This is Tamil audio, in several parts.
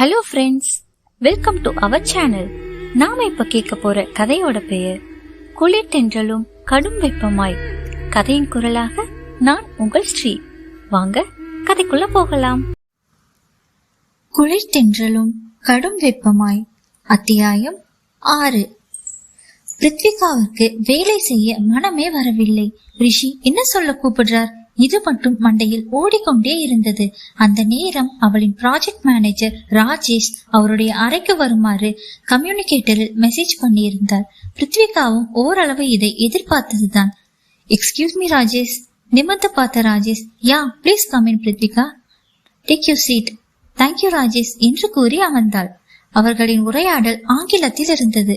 Hello friends welcome to our channel நாம இப்ப கேட்க போற கதையோட பெயர் குளிர் தென்றலும் கடும் வெப்பமாய். கதையின் குரலாக நான் உங்கள் ஸ்ரீ. வாங்க கதைக்குள்ள போகலாம். குளிர் தென்றலும் கடும் வெப்பமாய் அத்தியாயம் ஆறு. பிருத்விகாவுக்கு வேலை செய்ய மனமே வரவில்லை. ரிஷி என்ன சொல்ல கூப்பிடுறார்? இது மட்டும் மண்டையில் ஓடிக்கொண்டே இருந்தது. அந்த நேரம் அவளின் ப்ராஜெக்ட் மேனேஜர் ராஜேஷ் அவருடைய அறைக்கு வருமாறு கம்யூனிகேட்டரில் மெசேஜ் பண்ணியிருந்தார். பிருத்விகாவும் ஓரளவு இதை எதிர்பார்த்ததுதான். Excuse me Rajesh. நிமிர்ந்து பார்த்த Rajesh yeah please come in Prithvika take you seat thank you Rajesh என்று கூறி அமர்ந்தாள். அவர்களின் உரையாடல் ஆங்கிலத்தில் இருந்தது.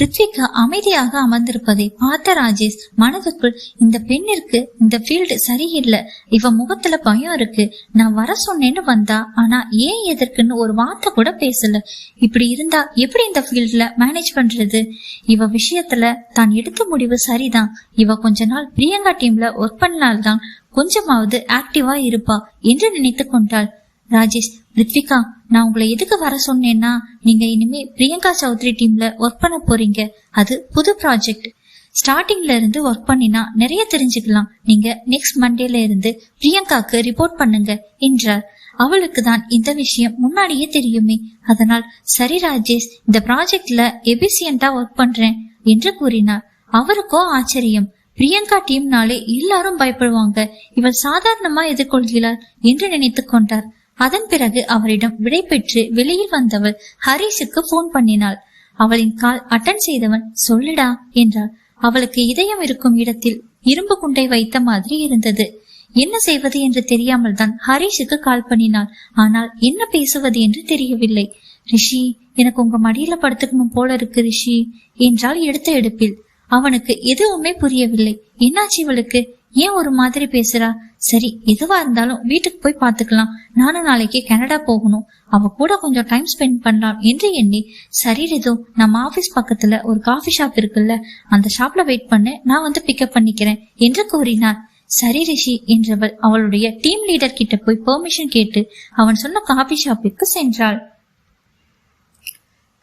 ரித்விகா அமைதியாக அமர்ந்திருப்பதை பார்த்த ராஜேஷ் மனதுக்குள் இந்த பெண்ணிற்கு இந்த ஃபீல்டு சரியில்லை. இவ முகத்துல பயம் இருக்கு. நான் வர சொன்னேன்னு வந்தா ஆனா ஏன் எதற்குன்னு ஒரு வார்த்தை கூட பேசல. இப்படி இருந்தா எப்படி இந்த ஃபீல்ட்ல மேனேஜ் பண்றது? இவ விஷயத்துல தான் எடுத்த முடிவு சரிதான். இவ கொஞ்ச நாள் பிரியங்கா டீம்ல ஒர்க் பண்ணால்தான் கொஞ்சமாவது ஆக்டிவா இருப்பா என்று நினைத்து கொண்டாள். ராஜேஷ் ரித்விகா நான் உங்களை எதுக்கு வர சொன்னேன்னா நீங்க இனிமே பிரியங்கா சௌத்ரி டீம்ல ஒர்க் பண்ண போறீங்க. அது புது ப்ராஜெக்ட் ஸ்டார்டிங்ல இருந்து ஒர்க் பண்ணினா நிறைய தெரிஞ்சுக்கலாம். நீங்க நெக்ஸ்ட் மண்டேல இருந்து பிரியங்காக்கு ரிப்போர்ட் பண்ணுங்க என்றார். அவளுக்கு தான் இந்த விஷயம் முன்னாடியே தெரியுமே. அதனால் சரி ராஜேஷ் இந்த ப்ராஜெக்ட்ல எபிசியண்டா ஒர்க் பண்றேன் என்று கூறினார். அவருக்கோ ஆச்சரியம். பிரியங்கா டீம்னாலே எல்லாரும் பயப்படுவாங்க. இவள் சாதாரணமா எதிர்கொள்கிறார் என்று நினைத்து கொண்டார். அதன் பிறகு அவரிடம் விடை பெற்று வெளியில் வந்தவள் ஹரிஷுக்கு போன் பண்ணினாள். அவளின் கால் அட்டன் செய்தவன் சொல்லுடா என்றாள். அவளுக்கு இதயம் இருக்கும் இடத்தில் இரும்பு குண்டை வைத்த மாதிரி இருந்தது. என்ன செய்வது என்று தெரியாமல் தான் ஹரிஷுக்கு கால் பண்ணினாள். ஆனால் என்ன பேசுவது என்று தெரியவில்லை. ரிஷி எனக்கு உங்க மடியில படுத்துக்கணும் போல இருக்கு ரிஷி என்றால் எடுத்த எடுப்பில். அவனுக்கு எதுவுமே புரியவில்லை. என்னாச்சு இவளுக்கு? ஏன் ஒரு மாதிரி பேசுறா? சரி எதுவா இருந்தாலும் வீட்டுக்கு போய் பாத்துக்கலாம் நானும் நாளைக்கு கனடா போகணும். அவ கூட கொஞ்சம் டைம் ஸ்பெண்ட் பண்ணலாம் என்று எண்ணி சரி ரிது நம்ம ஆபீஸ் பக்கத்துல ஒரு காஃபி ஷாப் இருக்குல்ல அந்த ஷாப்ல வெயிட் பண்ண நான் வந்து பிக்கப் பண்ணிக்கிறேன் என்று கூறினார். சரி ரிஷி என்றவள் அவளுடைய டீம் லீடர் கிட்ட போய் பெர்மிஷன் கேட்டு அவன் சொன்ன காஃபி ஷாப்பிற்கு சென்றாள்.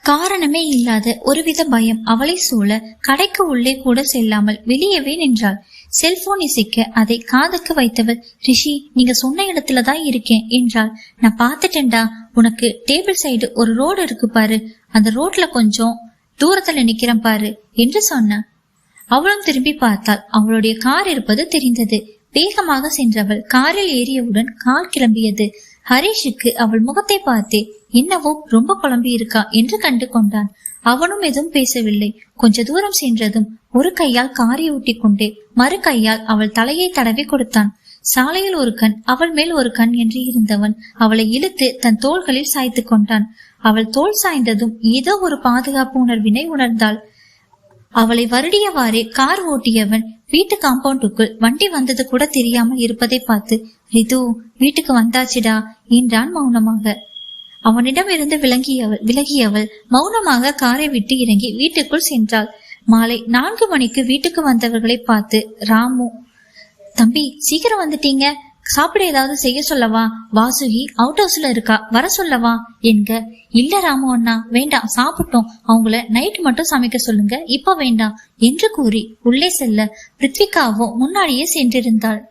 காரணமே இல்லாத ஒருவித பயம் அவளை சூழ கடைக்கு உள்ளே கூட செல்லாமல் வெளியவே நின்றாள். செல்போன் இசைக்க அதை காதுக்கு வைத்தவள் ரிஷி நீங்க சொன்ன இடத்துல தான் இருக்கேன் என்றாள். நான் பார்த்துட்டேன்டா. உனக்கு டேபிள் சைடு ஒரு ரோடு இருக்கு பாரு. அந்த ரோட்ல கொஞ்சம் தூரத்துல நிக்கிறேன் பாரு என்று சொன்ன. அவளும் திரும்பி பார்த்தாள். அவளுடைய கார் இருப்பது தெரிந்தது. வேகமாக சென்றவள் காரில் ஏறியவுடன் கார் கிளம்பியது. ஹரிஷுக்கு அவள் முகத்தை பார்த்தே என்னவோ ரொம்ப குழம்பி இருக்கா என்று கண்டு கொண்டான். அவனும் எதுவும் பேசவில்லை. கொஞ்ச தூரம் சென்றதும் ஒரு கையால் காரை ஊட்டி கொண்டே மறு கையால் அவள் தலையை தடவி கொடுத்தான். சாலையில் ஒரு கண் அவள் மேல் ஒரு கண் என்று இருந்தவன் அவளை இழுத்து தன் தோள்களில் சாய்த்து கொண்டான். அவள் தோல் சாய்ந்ததும் ஏதோ ஒரு பாதுகாப்பு உணர்வினை உணர்ந்தாள். அவளை வருடியவாறே கார் ஓட்டியவன் வீட்டு காம்பவுண்டுக்குள் வண்டி வந்தது கூட தெரியாமல் இருப்பதை பார்த்து ரிது வீட்டுக்கு வந்தாச்சுடா என்றான் மௌனமாக. அவனிடம் இருந்து விளங்கியவள் விலகியவள் மௌனமாக காரை விட்டு இறங்கி வீட்டுக்குள் சென்றாள். மாலை நான்கு மணிக்கு வீட்டுக்கு வந்தவர்களை பார்த்து ராமு தம்பி சீக்கிரம் வந்துட்டீங்க. சாப்பிட ஏதாவது செய்ய சொல்லவா? வாசுகி அவுட் ஹவுஸ்ல இருக்கா? வர சொல்லவா? என்க இல்ல ராமு அண்ணா வேண்டாம் சாப்பிட்டோம். அவங்கள நைட் மட்டும் சமைக்க சொல்லுங்க. இப்ப வேண்டாம் என்று கூறி உள்ளே செல்ல பிருத்விகாவோ முன்னாடியே சென்றிருந்தாள்.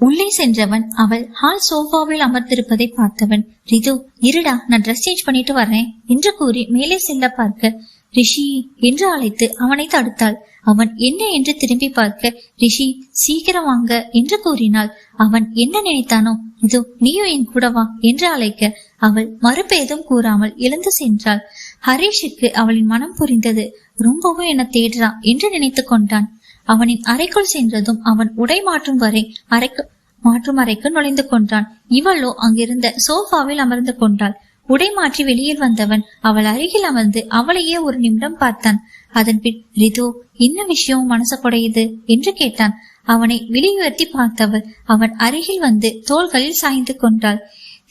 உள்ளே சென்றவன் அவள் ஹால் சோஃபாவில் அமர்ந்திருப்பதை பார்த்தவன் ரிது இருடா நான் ட்ரெஸ் சேஞ்ச் பண்ணிட்டு வர்றேன் என்று கூறி மேலே செல்ல பார்க்க ரிஷி என்று அழைத்து அவனை தடுத்தாள். அவன் என்ன என்று திரும்பி பார்க்க ரிஷி சீக்கிரம் வாங்க என்று கூறினாள். அவன் என்ன நினைத்தானோ இதோ நீயும் என் கூட வா என்று அழைக்க அவள் மறுபேதும் கூறாமல் எழுந்து சென்றாள். ஹரீஷுக்கு அவளின் மனம் புரிந்தது. ரொம்பவும் என தேடுறான் என்று நினைத்து கொண்டான். அவனின் அறைக்குள் சென்றதும் அவன் உடை மாற்றும் வரை அறைக்கு மாற்றும் அறைக்கு நுழைந்து கொண்டான். இவளோ அங்கிருந்த சோஃபாவில் அமர்ந்து கொண்டாள். உடை மாற்றி வெளியில் வந்தவன் அவள் அருகில் அமர்ந்து அவளையே ஒரு நிமிடம் பார்த்தான். அதன் பின் ரிது என்ன விஷயம் மனசு குடையுது என்று கேட்டான். அவனை வெளியுயர்த்தி பார்த்தவள் அவன் அருகில் வந்து தோள்களில் சாய்ந்து கொண்டாள்.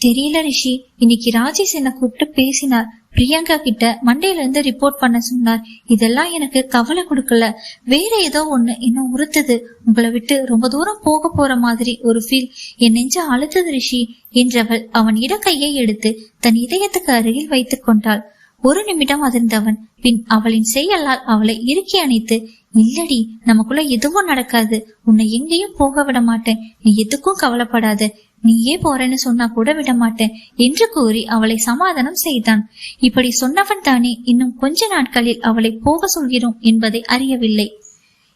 தெரியல ரிஷி இன்னைக்கு ராஜேஷ் என்ன கூப்பிட்டு பேசினார். பிரியங்கா கிட்ட மண்டையில இருந்து ரிப்போர்ட் பண்ண சொன்னார். இதெல்லாம் எனக்கு கவலை கொடுக்கல. வேற ஏதோ ஒண்ணு இன்னும் உறுத்துது. உங்களை விட்டு ரொம்ப தூரம் போக போற மாதிரி ஒரு ஃபீல் என் நெஞ்ச அழுத்தது ரிஷி என்றவள் அவன் இடக்கையை எடுத்து தன் இதயத்துக்கு அருகில் வைத்துக் கொண்டாள். ஒரு நிமிடம் அதிர்ந்தவன். பின் அவளின் செயலால் அவளை இறுக்கி அணைத்து இல்லடி நமக்குள்ள எதுவும் நடக்காது. உன்னை எங்கேயும் போக விட மாட்டேன். நீ எதுக்கும் கவலைப்படாத. நீயே போறேன்னு சொன்னா கூட விட மாட்டேன் என்று கூறி அவளை சமாதானம் செய்தான். இப்படி சொன்னவன் தானே இன்னும் கொஞ்ச நாட்களில் அவளை போக சொல்கிறோம் என்பதை அறியவில்லை.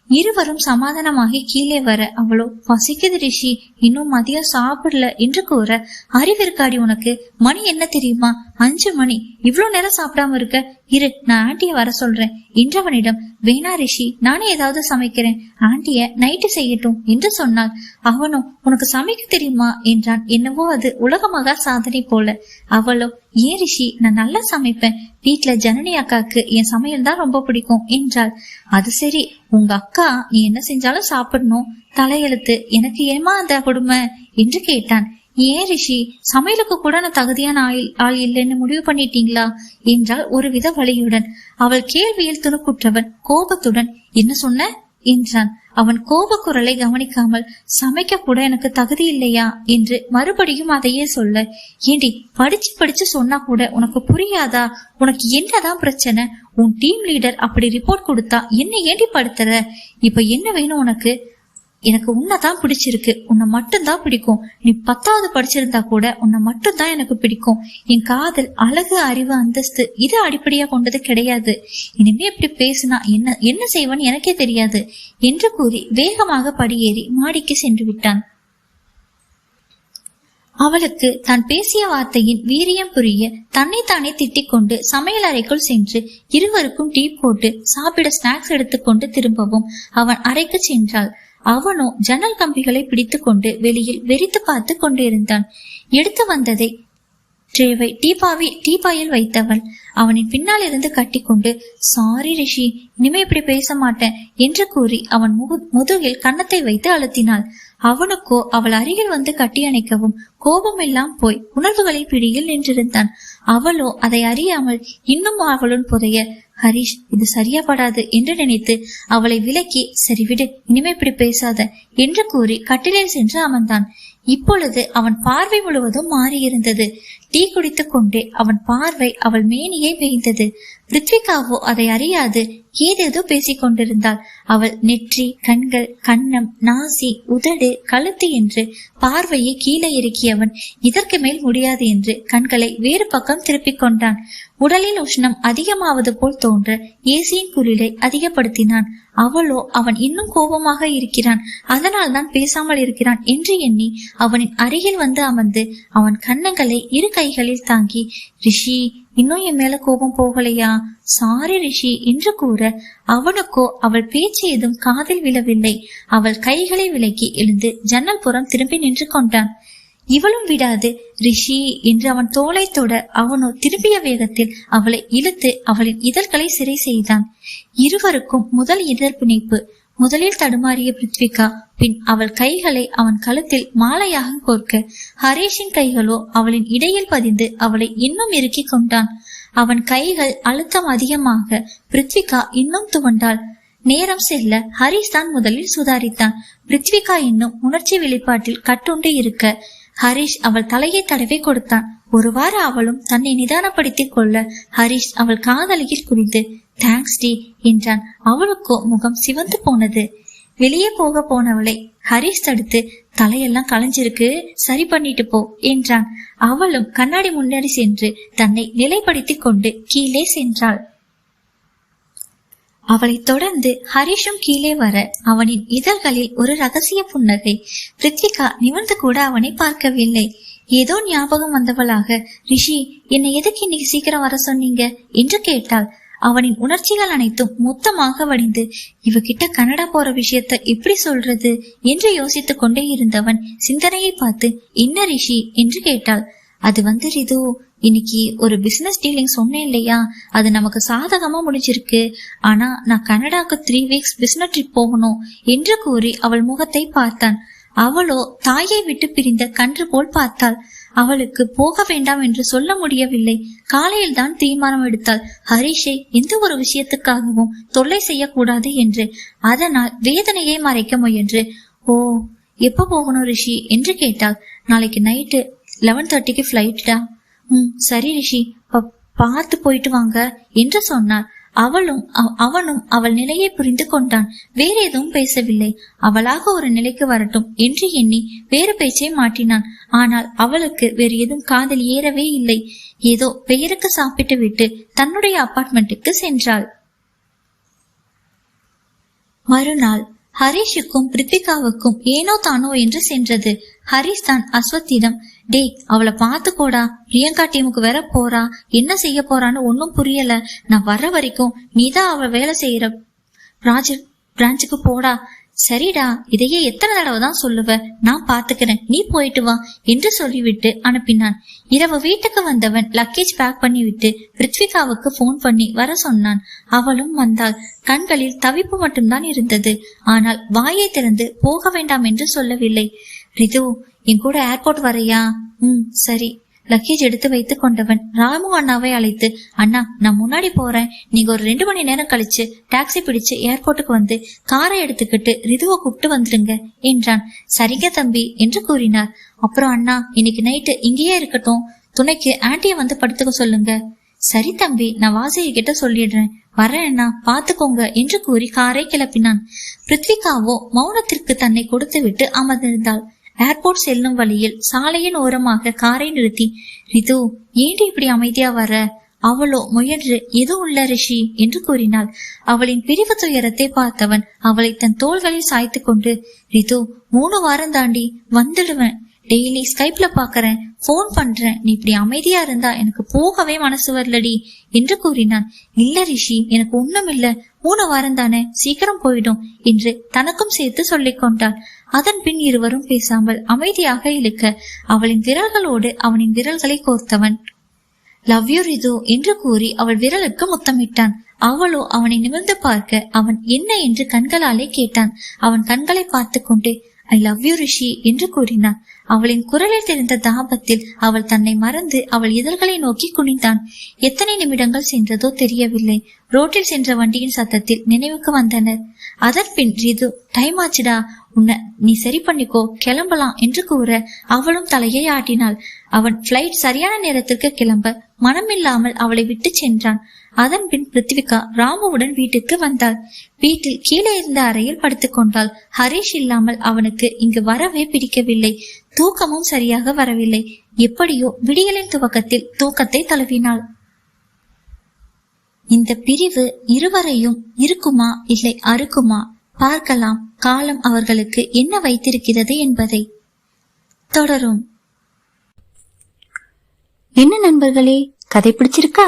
இருவரும் சமாதானமாகி கீழே வர அவளோ பசிக்குது ரிஷி இன்னும் மதியம் சாப்பிடல என்று கூற அறிவிற்காடி உனக்கு மணி என்ன தெரியுமா? அஞ்சு மணி. இவ்வளவு நேரம் சாப்பிடாம இருக்க. இரு நான் ஆண்டிய வர சொல்றேன். என்றவனிடம் வேணா ரிஷி நானே ஏதாவது சமைக்கிறேன். ஆண்டிய நைட்டு செய்யட்டும் என்று சொன்னாள். அவனோ உனக்கு சமைக்க தெரியுமா? என்றான். என்னவோ அது உலகமாக சாதனை போல. அவளோ ஏன் ரிஷி நான் நல்லா சமைப்பேன். வீட்டுல ஜனனி அக்காக்கு என் சமையல் தான் ரொம்ப பிடிக்கும் என்றாள். அது சரி. உங்க அக்கா நீ என்ன செஞ்சாலும் சாப்பிடணும். தலையெழுத்து எனக்கு ஏமா அந்த கொடுமை? என்று கேட்டான். ஏன் ரிஷி? சமையலுக்கு கூட நான் தகுதியான ஆள் ஆள் இல்லைன்னு முடிவு பண்ணிட்டீங்களா? என்றால் ஒருவித வழியுடன் அவள் கேள்வியில் துணுக்குற்றவன் கோபத்துடன் என்ன சொன்ன? என்றான். அவன் கோபக்குரலை கவனிக்காமல் சமைக்க கூட எனக்கு தகுதி இல்லையா? என்று மறுபடியும் அதையே சொல்ல ஏண்டி படிச்சு படிச்சு சொன்னா கூட உனக்கு புரியாதா? உனக்கு என்னதான் பிரச்சனை? உன் டீம் லீடர் அப்படி ரிப்போர்ட் கொடுத்தா என்ன ஏண்டி படுத்துற? இப்ப என்ன வேணும் உனக்கு? எனக்கு உன்னைதான் பிடிச்சிருக்கு. உன்னை மட்டும்தான் பிடிக்கும். நீ பத்தாவது படிச்சிருந்தா கூட உன்னை மட்டும்தான் எனக்கு பிடிக்கும். என் காதல் அழகு அறிவு அந்தஸ்து இது அடிப்படையா கொண்டது கிடையாது. இனிமே இப்படி பேசினா என்ன என்ன செய்வன்னு எனக்கே தெரியாது. என்று கூறி வேகமாக படியேறி மாடிக்கு சென்று விட்டான். அவளுக்கு தான் பேசிய வார்த்தையின் வீரியம் புரிய தன்னைத்தானே திட்டிக் கொண்டு சமையல் அறைக்குள் சென்று இருவருக்கும் டீ போட்டு சாப்பிட ஸ்நாக்ஸ் எடுத்துக்கொண்டு திரும்பவும் அவன் அறைக்கு சென்றாள். அவனோ ஜன்னல் கம்பிகளை பிடித்துக்கொண்டு வெளியில் வெறித்து பார்த்து கொண்டிருந்தான். எடுத்து வந்ததை ட்ரேவை டீபாவி டீபாயில் வைத்தவள். அவனின் பின்னால் இருந்து கட்டிக்கொண்டு சாரி ரிஷி இனிமே இப்படி பேச மாட்டேன் என்று கூறி அவன் முதுகில் கன்னத்தை வைத்து அழுத்தினாள். அவனுக்கோ அவள் அருகில் வந்து கட்டி அணைக்கவும் கோபம் எல்லாம் போய் உணர்வுகளை பிடியில் நின்றிருந்தான். அவளோ அதை அறியாமல் இன்னும் அவளுடன் புதைய ஹரிஷ் இது சரியாபடாது என்று நினைத்து அவளை விலக்கி சரிவிடு இனிமே இப்படி பேசாத என்று கூறி கட்டிலில் சென்று அமர்ந்தான். இப்பொழுது அவன் பார்வை முழுவதும் மாறியிருந்தது. டீ குடித்துக் கொண்டே அவன் பார்வை அவள் மேனியை வேய்ந்தது பிருத்விகாவோ அதை அறியாது ஏதேதோ பேசிக் கொண்டிருந்தாள் அவள் நெற்றி கண்கள் கன்னம் நாசி உதடு கழுத்து என்று பார்வையை கீழே இறக்கியவன். இதற்கு மேல் முடியாது என்று கண்களை வேறு பக்கம் திருப்பிக் கொண்டான். உடலில் உஷ்ணம் அதிகமாவது போல் தோன்ற ஏசியின் குளிரை அதிகப்படுத்தினான். அவளோ அவன் இன்னும் கோபமாக இருக்கிறான். அதனால் தான் பேசாமல் இருக்கிறான் என்று எண்ணி அவனின் அருகில் வந்து அமர்ந்து அவன் கன்னங்களை இரு கைகளில் தாங்கி ரிஷி இன்னும் என் மேல கோபம் போகலையா? சாரி ரிஷி. என்று கூற அவனுக்கோ அவள் பேச்சு எதுவும் காதில் விழவில்லை. அவள் கைகளை விலக்கி எழுந்து ஜன்னல் புறம் திரும்பி நின்று கொண்டான். இவளும் விடாது ரிஷி என்று அவன் தோலை தொட அவனோ திரும்பிய வேகத்தில் அவளை இழுத்து அவளின் இதழ்களை சிறை செய்தான். இருவருக்கும் முதல் இதழ் பிணைப்பு முதலில் தடுமாறிய பிருத்விகா பின் அவள் கைகளை அவன் கழுத்தில் மாலையாக கோர்க்க ஹரேஷின் கைகளோ அவளின் இடையில் பதிந்து அவளை இன்னும் இறுக்கிக் கொண்டான். அவன் கைகள் அழுத்தம் அதிகமாக பிருத்விகா இன்னும் துவண்டாள். நேரம் செல்ல ஹரிஷ் தான் முதலில் சுதாரித்தான். பிருத்விகா இன்னும் உணர்ச்சி வெளிப்பாட்டில் கட்டுண்டு இருக்க ஹரிஷ் அவள் தலையை தடவை கொடுத்தான். ஒருவாறு அவளும் தன்னை நிதானப்படுத்திக் கொள்ள ஹரிஷ் அவள் காதலியில் குறித்து தேங்க்ஸ் டி என்றான். அவளுக்கோ முகம் சிவந்து போனது. வெளியே போக போனவளை ஹரிஷ் தடுத்து தலையெல்லாம் களைஞ்சிருக்கு. சரி பண்ணிட்டு போ என்றான். அவளும் கண்ணாடி முன்னாடி சென்று தன்னை நிலைப்படுத்திக் கொண்டு கீழே சென்றாள். அவளை தொடர்ந்து ஹரிஷும் கீழே வர அவனின் இதழ்களில் ஒரு ரகசிய புன்னகை. பிரித்திகா நிமிர்ந்து கூட அவனை பார்க்கவில்லை. ஏதோ ஞாபகம் வந்தவளாக ரிஷி என்னை எதுக்கு இன்னைக்கு சீக்கிரம் வர சொன்னீங்க? என்று கேட்டாள். அவனின் உணர்ச்சிகள் அனைத்தும் மொத்தமாக வடிந்து இவகிட்ட கனடா போற விஷயத்த எப்படி சொல்றது? என்று யோசித்துக் கொண்டே இருந்தவன் சிந்தனையை பார்த்து என்ன ரிஷி? என்று கேட்டாள். அது வந்து ரிது இன்னைக்கு ஒரு பிசினஸ் டீலிங் சொன்னேன் இல்லையா? அது நமக்கு சாதகமா முடிஞ்சிருக்கு. ஆனா நான் கனடாக்கு த்ரீ வீக்ஸ் பிசினஸ் ட்ரிப் போகணும் என்று கூறி அவள் முகத்தை பார்த்தான். அவளோ தாயை விட்டு பிரிந்த கன்று போல் பார்த்தாள். அவளுக்கு போக வேண்டாம் என்று சொல்ல முடியவில்லை. காலையில் தான் தீர்மானம் எடுத்தாள். ஹரிஷை எந்த ஒரு விஷயத்துக்காகவும் தொல்லை செய்யக்கூடாது என்று. அதனால் வேதனையை மறைக்க முயன்று. ஓ எப்ப போகணும் ரிஷி? என்று கேட்டாள். நாளைக்கு நைட்டு லெவன் தேர்ட்டிக்கு ஃபிளைட்டா ம் சரி ரிஷி. ப- பார்த்து போயிட்டு வாங்க என்று சொன்னார் அவளும் அவனும் அவள் நிலையை புரிந்து கொண்டான். வேற எதுவும் பேசவில்லை. அவளாக ஒரு நிலைக்கு வரட்டும் என்று எண்ணி வேறு பேச்சை மாற்றினான். ஆனால் அவளுக்கு வேறு எதுவும் காதில் ஏறவே இல்லை. ஏதோ பெயருக்கு சாப்பிட்டு விட்டு தன்னுடைய அபார்ட்மெண்ட்டுக்கு சென்றாள். மறுநாள் ஹரிஷுக்கும் பிரித்திகாவுக்கும் ஏனோ தானோ என்று சென்றது. ஹரிஷ் தான் அஸ்வத்திடம் டேய் அவளை பார்த்துக்கோடா. பிரியங்கா டீமுக்கு வேற போறா. என்ன செய்ய போறான்னு ஒன்னும் புரியல. நான் வர்ற வரைக்கும் நீதான் அவ வேலை செய்யற ப்ராஜெக்ட் பிரான்ச்சுக்கு போடா. சரிடா இதையே எத்தனை தடவை தான் சொல்லுவ? நான் பாத்துக்கிறேன். நீ போயிட்டு வா என்று சொல்லிவிட்டு அனுப்பினான். இரவு வீட்டுக்கு வந்தவன் லக்கேஜ் பேக் பண்ணிவிட்டு பிருத்விகாவுக்கு ஃபோன் பண்ணி வர சொன்னான். அவளும் வந்தாள். கண்களில் தவிப்பு மட்டும்தான் இருந்தது. ஆனால் வாயை திறந்து போக வேண்டாம் என்று சொல்லவில்லை. ரிது என் கூட ஏர்போர்ட் வரையா? ம் சரி. லக்கேஜ் எடுத்து வைத்துக் கொண்டவன். ராமு அண்ணாவை அழைத்து அண்ணா நான் முன்னாடி போறேன். நீங்க ஒரு ரெண்டு மணி நேரம் கழிச்சு டாக்ஸி பிடிச்சு ஏர்போர்ட்டுக்கு வந்து காரை எடுத்துக்கிட்டு ரிதுவை கூப்பிட்டு வந்துடுங்க என்றான். சரிங்க தம்பி என்று கூறினார். அப்புறம் அண்ணா இன்னைக்கு நைட்டு இங்கேயே இருக்கட்டும். துணைக்கு ஆண்டிய வந்து படுத்துக்க சொல்லுங்க. சரி தம்பி நான் வாசகி கிட்ட சொல்லிடுறேன். வரேன் அண்ணா பாத்துக்கோங்க என்று கூறி காரை கிளப்பினான். பிருத்விகாவோ மௌனத்திற்கு தன்னை கொடுத்து விட்டு அமர்ந்திருந்தாள். ஏர்போர்ட் செல்லும் வழியில் சாலையின் ஓரமாக காரை நிறுத்தி ரிது ஏண்டி இப்படி அமைதியா வர? அவளோ முயன்று எது உள்ள ரிஷி? என்று கூறினாள். அவளின் பிரிவு துயரத்தை பார்த்தவன் அவளை தன் தோள்களில் சாய்த்து கொண்டு ரிது மூணு வாரம் தாண்டி வந்துடுவேன். டெய்லி ஸ்கைப்ல பாக்குறேன். ஃபோன் பண்றேன். நீ இப்படி அமைதியா இருந்தா எனக்கு போகவே மனசு வரலடி என்று கூறினான். இல்ல ரிஷி எனக்கு ஒண்ணும் இல்ல மூணு வாரம் தானே சீக்கிரம் போயிடும் என்று தனக்கும் சேர்த்து சொல்லிக் கொண்டாள். அதன் பின் இருவரும் பேசாமல் அமைதியாக இழுக்க அவளின் விரல்களோடு அவனின் விரல்களை கோர்த்தவன். லவ் யூ ரிது என்று கூறி அவள் விரலுக்கு முத்தமிட்டான். அவளோ அவனை நிமிர்ந்து பார்க்க அவன் என்ன என்று கண்களாலே கேட்டான். அவன் கண்களை பார்த்து கொண்டு ஐ லவ் யூ ரிஷி என்று கூறினான். அவளின் குரலில் தெரிந்த தாபத்தில் அவள் தன்னை மறந்து அவள் இதழ்களை நோக்கி குனிந்தான். எத்தனை நிமிடங்கள் சென்றதோ தெரியவில்லை. ரோட்டில் சென்ற வண்டியின் சத்தத்தில் நினைவுக்கு வந்தனர். அதன் பின் ரிது டைம் ஆச்சுடா. உன்னை நீ சரி பண்ணிக்கோ கிளம்பலாம் என்று கூற அவளும் தலையை ஆட்டினாள். அவன் பிளைட் சரியான நேரத்திற்கு கிளம்ப மனமில்லாமல் அவளை விட்டு சென்றான். அதன் பின் பிருத்திவிகா ராமுவுடன் வீட்டுக்கு வந்தாள். வீட்டில் கீழே இருந்த அறையில் படுத்துக் கொண்டாள். ஹரிஷ் இல்லாமல் அவனுக்கு இங்கு வரவே பிடிக்கவில்லை. தூக்கமும் சரியாக வரவில்லை. எப்படியோ விடியலின் துவக்கத்தில் தூக்கத்தை தழுவினாள். இந்த பிரிவு இருவரையும் இருக்குமா இல்லை அறுக்குமா? பார்க்கலாம். காலம் அவர்களுக்கு என்ன வைத்திருக்கிறது என்பதை. தொடரும். என்ன நண்பர்களே கதை பிடிச்சிருக்கா?